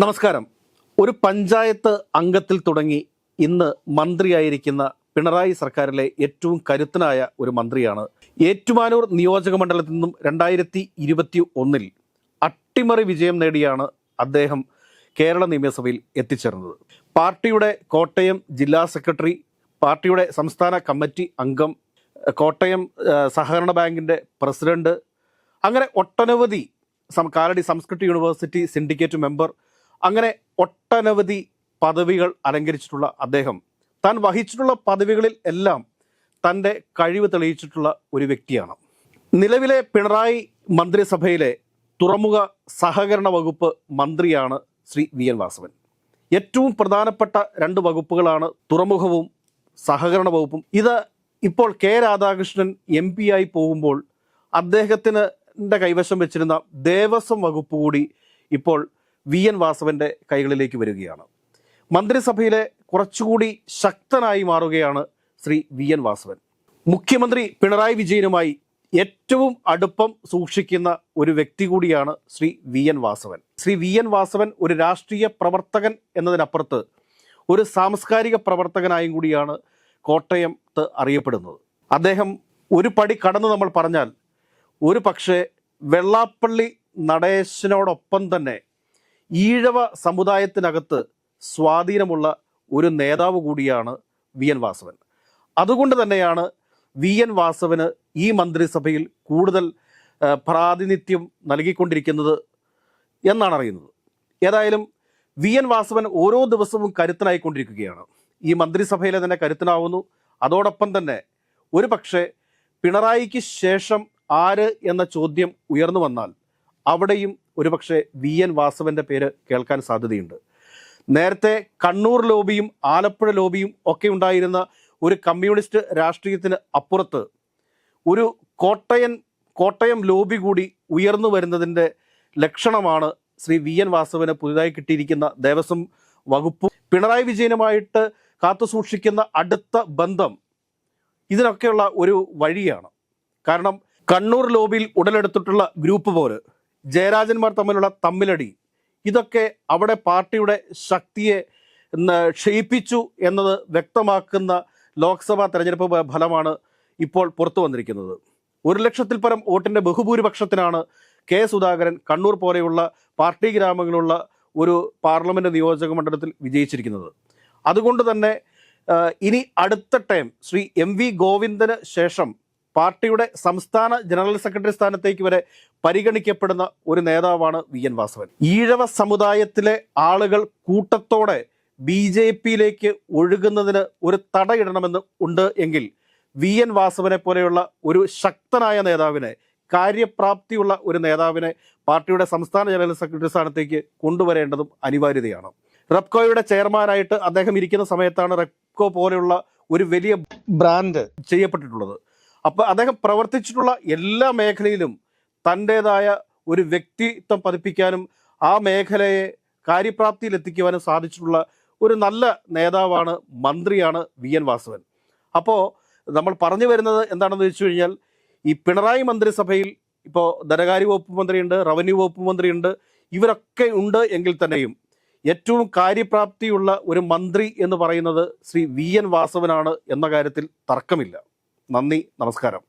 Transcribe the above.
നമസ്കാരം. ഒരു പഞ്ചായത്ത് അംഗത്തിൽ തുടങ്ങി ഇന്ന് മന്ത്രിയായിരിക്കുന്ന പിണറായി സർക്കാരിലെ ഏറ്റവും കരുത്തനായ ഒരു മന്ത്രിയാണ്. ഏറ്റുമാനൂർ നിയോജക മണ്ഡലത്തിൽ നിന്നും രണ്ടായിരത്തി ഇരുപത്തി ഒന്നിൽ അട്ടിമറി വിജയം നേടിയാണ് അദ്ദേഹം കേരള നിയമസഭയിൽ എത്തിച്ചേർന്നത്. പാർട്ടിയുടെ കോട്ടയം ജില്ലാ സെക്രട്ടറി പാർട്ടിയുടെ സംസ്ഥാന കമ്മിറ്റി അംഗം കോട്ടയം സഹകരണ ബാങ്കിന്റെ പ്രസിഡന്റ് അങ്ങനെ ഒട്ടനവധി Kalady Sanskrit university syndicate member അങ്ങനെ ഒട്ടനവധി പദവികൾ അലങ്കരിച്ചിട്ടുള്ള അദ്ദേഹം താൻ വഹിച്ചിട്ടുള്ള പദവികളിൽ എല്ലാം തന്റെ കഴിവ് തെളിയിച്ചിട്ടുള്ള ഒരു വ്യക്തിയാണ്. നിലവിലെ പിണറായി മന്ത്രിസഭയിലെ തുറമുഖ സഹകരണ വകുപ്പ് മന്ത്രിയാണ് ശ്രീ വി എൻ വാസവൻ. ഏറ്റവും പ്രധാനപ്പെട്ട രണ്ട് വകുപ്പുകളാണ് തുറമുഖവും സഹകരണ വകുപ്പും. ഇത് ഇപ്പോൾ കെ രാധാകൃഷ്ണൻ എം പി ആയി പോകുമ്പോൾ അദ്ദേഹത്തിന് കൈവശം വെച്ചിരുന്ന ദേവസ്വം വകുപ്പ് കൂടി ഇപ്പോൾ വി എൻ വാസവന്റെ കൈകളിലേക്ക് വരികയാണ്. മന്ത്രിസഭയിലെ കുറച്ചുകൂടി ശക്തനായി മാറുകയാണ് ശ്രീ വി എൻ വാസവൻ. മുഖ്യമന്ത്രി പിണറായി വിജയനുമായി ഏറ്റവും അടുപ്പം സൂക്ഷിക്കുന്ന ഒരു വ്യക്തി കൂടിയാണ് Shri V N Vasavan. Shri V N Vasavan ഒരു രാഷ്ട്രീയ പ്രവർത്തകൻ എന്നതിനപ്പുറത്ത് ഒരു സാംസ്കാരിക പ്രവർത്തകനായും കൂടിയാണ് കോട്ടയത്ത് അറിയപ്പെടുന്നത്. അദ്ദേഹം ഒരു പടി കടന്ന് നമ്മൾ പറഞ്ഞാൽ ഒരു പക്ഷേ വെള്ളാപ്പള്ളി നടേശനോടൊപ്പം തന്നെ ഈഴവ സമുദായത്തിനകത്ത് സ്വാധീനമുള്ള ഒരു നേതാവ് കൂടിയാണ് വി എൻ വാസവൻ. അതുകൊണ്ട് തന്നെയാണ് വി എൻ വാസവന് ഈ മന്ത്രിസഭയിൽ കൂടുതൽ പ്രാതിനിധ്യം നൽകിക്കൊണ്ടിരിക്കുന്നത് എന്നാണ് അറിയുന്നത്. ഏതായാലും വി എൻ വാസവൻ ഓരോ ദിവസവും കരുത്തനായിക്കൊണ്ടിരിക്കുകയാണ്. ഈ മന്ത്രിസഭയിലെ തന്നെ കരുത്തനാവുന്നു. അതോടൊപ്പം തന്നെ ഒരു പക്ഷേ പിണറായിക്ക് ശേഷം ആര് എന്ന ചോദ്യം ഉയർന്നു വന്നാൽ അവിടെയും ഒരുപക്ഷെ വി എൻ വാസവന്റെ പേര് കേൾക്കാൻ സാധ്യതയുണ്ട്. നേരത്തെ കണ്ണൂർ ലോബിയും ആലപ്പുഴ ലോബിയും ഒക്കെ ഉണ്ടായിരുന്ന ഒരു കമ്മ്യൂണിസ്റ്റ് രാഷ്ട്രീയത്തിന് അപ്പുറത്ത് ഒരു കോട്ടയൻ കോട്ടയം ലോബി കൂടി ഉയർന്നു വരുന്നതിന്റെ ലക്ഷണമാണ് ശ്രീ വി എൻ വാസവന് പുതുതായി കിട്ടിയിരിക്കുന്ന ദേവസ്വം വകുപ്പ്. പിണറായി വിജയനുമായിട്ട് കാത്തു സൂക്ഷിക്കുന്ന അടുത്ത ബന്ധം ഇതിനൊക്കെയുള്ള ഒരു വഴിയാണ്. കാരണം കണ്ണൂർ ലോബിയിൽ ഉടലെടുത്തിട്ടുള്ള ഗ്രൂപ്പ് പോര് ജയരാജന്മാർ തമ്മിലുള്ള തമ്മിലടി. ഇതൊക്കെ അവിടെ പാർട്ടിയുടെ ശക്തിയെ ക്ഷയിപ്പിച്ചു എന്നത് വ്യക്തമാക്കുന്ന ലോക്സഭാ തെരഞ്ഞെടുപ്പ് ഫലമാണ് ഇപ്പോൾ പുറത്തു വന്നിരിക്കുന്നത്. ഒരു ലക്ഷത്തിൽ പരം വോട്ടിന്റെ ബഹുഭൂരിപക്ഷത്തിനാണ് കെ സുധാകരൻ കണ്ണൂർ പോലെയുള്ള പാർട്ടി ഗ്രാമങ്ങളുള്ള ഒരു പാർലമെന്റ് നിയോജക മണ്ഡലത്തിൽ വിജയിച്ചിരിക്കുന്നത്. അതുകൊണ്ട് തന്നെ ഇനി അടുത്ത ടൈം ശ്രീ എം വി ഗോവിന്ദന് ശേഷം പാർട്ടിയുടെ സംസ്ഥാന ജനറൽ സെക്രട്ടറി സ്ഥാനത്തേക്ക് വരെ പരിഗണിക്കപ്പെടുന്ന ഒരു നേതാവാണ് വി എൻ വാസവൻ. ഈഴവ സമുദായത്തിലെ ആളുകൾ കൂട്ടത്തോടെ ബി ജെ പിയിലേക്ക് ഒഴുകുന്നതിന് ഒരു തടയിടണമെന്ന് ഉണ്ട് എങ്കിൽ വി എൻ വാസവനെ പോലെയുള്ള ഒരു ശക്തനായ നേതാവിനെ കാര്യപ്രാപ്തിയുള്ള ഒരു നേതാവിനെ പാർട്ടിയുടെ സംസ്ഥാന ജനറൽ സെക്രട്ടറി സ്ഥാനത്തേക്ക് കൊണ്ടുവരേണ്ടതും അനിവാര്യതയാണ്. റെപ്കോയുടെ ചെയർമാനായിട്ട് അദ്ദേഹം ഇരിക്കുന്ന സമയത്താണ് റെപ്കോ പോലെയുള്ള ഒരു വലിയ ബ്രാൻഡ് ചെയ്യപ്പെട്ടിട്ടുള്ളത്. അപ്പോൾ അദ്ദേഹം പ്രവർത്തിച്ചിട്ടുള്ള എല്ലാ മേഖലയിലും തന്റെതായ ഒരു വ്യക്തിത്വം പതിപ്പിക്കാനും ആ മേഖലയെ കാര്യപ്രാപ്തിയിൽ എത്തിക്കുവാനും സാധിച്ചിട്ടുള്ള ഒരു നല്ല നേതാവാണ് മന്ത്രിയാണ് വി എൻ വാസവൻ. അപ്പോൾ നമ്മൾ പറഞ്ഞു വരുന്നത് എന്താണെന്ന് വെച്ച് കഴിഞ്ഞാൽ ഈ പിണറായി മന്ത്രിസഭയിൽ ഇപ്പോൾ ധനകാര്യ വകുപ്പ് മന്ത്രിയുണ്ട് റവന്യൂ വകുപ്പ് മന്ത്രിയുണ്ട് ഇവരൊക്കെ ഉണ്ട് എങ്കിൽ തന്നെയും ഏറ്റവും കാര്യപ്രാപ്തിയുള്ള ഒരു മന്ത്രി എന്ന് പറയുന്നത് ശ്രീ വി എൻ വാസവനാണ് എന്ന കാര്യത്തിൽ തർക്കമില്ല. നന്ദി നമസ്കാരം.